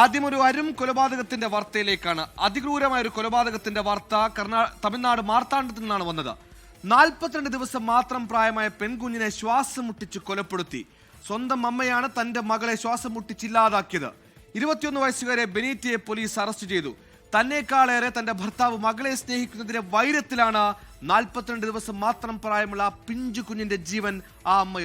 ആദ്യം ഒരു അരും കൊലപാതകത്തിന്റെ വാർത്തയിലേക്കാണ്. അതിക്രൂരമായ ഒരു കൊലപാതകത്തിന്റെ വാർത്ത കർണാ തമിഴ്നാട് മാർത്താണ്ഡത്തിൽ നിന്നാണ് വന്നത്. നാൽപ്പത്തിരണ്ട് ദിവസം മാത്രം പ്രായമായ പെൺകുഞ്ഞിനെ ശ്വാസം മുട്ടിച്ച് കൊലപ്പെടുത്തി. സ്വന്തം അമ്മയാണ് തന്റെ മകളെ ശ്വാസം മുട്ടിച്ചില്ലാതാക്കിയത് ഇരുപത്തിയൊന്ന് വയസ്സുകാരെ ബെനീറ്റിയെ പോലീസ് അറസ്റ്റ് ചെയ്തു. തന്നെക്കാളേറെ തന്റെ ഭർത്താവ് മകളെ സ്നേഹിക്കുന്നതിന്റെ വൈരത്തിലാണ് നാൽപ്പത്തിരണ്ട് ദിവസം മാത്രം പ്രായമുള്ള പിഞ്ചു കുഞ്ഞിന്റെ ജീവൻ ആ അമ്മ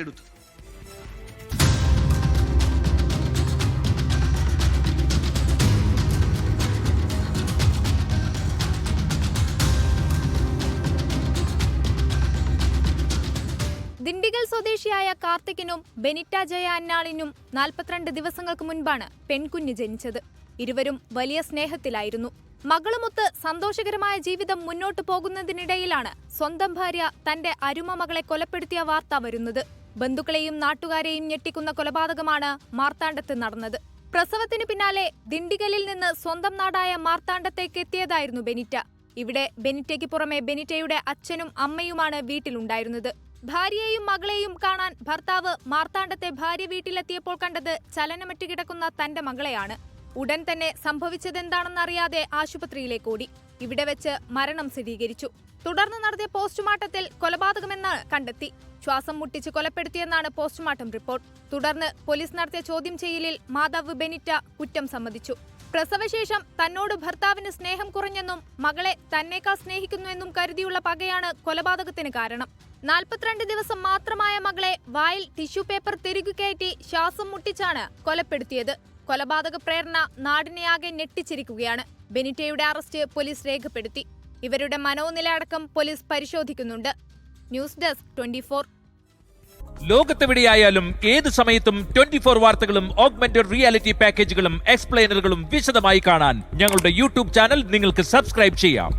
ദിണ്ടിഗൽ സ്വദേശിയായ കാർത്തിക്കിനും ബെനിറ്റ ജയ അന്നാളിനും നാൽപ്പത്തിരണ്ട് ദിവസങ്ങൾക്ക് മുൻപാണ് പെൺകുഞ്ഞ് ജനിച്ചത്. ഇരുവരും വലിയ സ്നേഹത്തിലായിരുന്നു. മകളുമൊത്ത് സന്തോഷകരമായ ജീവിതം മുന്നോട്ടു പോകുന്നതിനിടയിലാണ് സ്വന്തം ഭാര്യ തന്റെ അരുമ മകളെ കൊലപ്പെടുത്തിയ വാർത്ത വരുന്നത്. ബന്ധുക്കളെയും നാട്ടുകാരെയും ഞെട്ടിക്കുന്ന കൊലപാതകമാണ് മാർത്താണ്ഡത്ത് നടന്നത്. പ്രസവത്തിന് പിന്നാലെ ദിണ്ടിഗലിൽ നിന്ന് സ്വന്തം നാടായ മാർത്താണ്ഡത്തേക്ക് എത്തിയതായിരുന്നു ബെനിറ്റ. ഇവിടെ ബെനിറ്റയ്ക്ക് പുറമെ ബെനിറ്റയുടെ അച്ഛനും അമ്മയുമാണ് വീട്ടിലുണ്ടായിരുന്നത്. ഭാര്യയെയും മകളെയും കാണാൻ ഭർത്താവ് മാർത്താണ്ഡത്തെ ഭാര്യ വീട്ടിലെത്തിയപ്പോൾ കണ്ടത് ചലനമറ്റ് കിടക്കുന്ന തന്റെ മകളെയാണ്. ഉടൻ തന്നെ സംഭവിച്ചതെന്താണെന്നറിയാതെ ആശുപത്രിയിലേക്ക് ഓടി. ഇവിടെ വെച്ച് മരണം സ്ഥിരീകരിച്ചു. തുടർന്ന് നടത്തിയ പോസ്റ്റ്മോർട്ടത്തിൽ കൊലപാതകമെന്ന് കണ്ടെത്തി. ശ്വാസം മുട്ടിച്ച് കൊലപ്പെടുത്തിയെന്നാണ് പോസ്റ്റ്മോർട്ടം റിപ്പോർട്ട്. തുടർന്ന് പോലീസ് നടത്തിയ ചോദ്യം ചെയ്യലിൽ മാതാവ് ബെനിറ്റ കുറ്റം സമ്മതിച്ചു. പ്രസവശേഷം തന്നോട് ഭർത്താവിന് സ്നേഹം കുറഞ്ഞെന്നും മകളെ തന്നേക്കാൾ സ്നേഹിക്കുന്നുവെന്നും കരുതിയുള്ള പകയാണ് കൊലപാതകത്തിന് കാരണം. നാൽപ്പത്തിരണ്ട് ദിവസം മാത്രമായ മകളെ വായിൽ ടിഷ്യൂ പേപ്പർ തിരികു കയറ്റി ശ്വാസം മുട്ടിച്ചാണ് കൊലപ്പെടുത്തിയത്. കൊലപാതക പ്രേരണ നാടിനെയാകെ ഞെട്ടിച്ചിരിക്കുകയാണ്. ബെനിറ്റയുടെ അറസ്റ്റ് പോലീസ് രേഖപ്പെടുത്തി. ഇവരുടെ മനോനില അടക്കം പോലീസ് പരിശോധിക്കുന്നുണ്ട്. News desk twenty four. ലോകത്തെവിടെയായാലും ഏത് സമയത്തും ട്വന്റി ഫോർ വാർത്തകളും ഓഗ്മെന്റഡ് റിയാലിറ്റി പാക്കേജുകളും എക്സ്പ്ലെയിനറുകളും വിശദമായി കാണാൻ ഞങ്ങളുടെ യൂട്യൂബ് ചാനൽ നിങ്ങൾക്ക് സബ്സ്ക്രൈബ് ചെയ്യാം.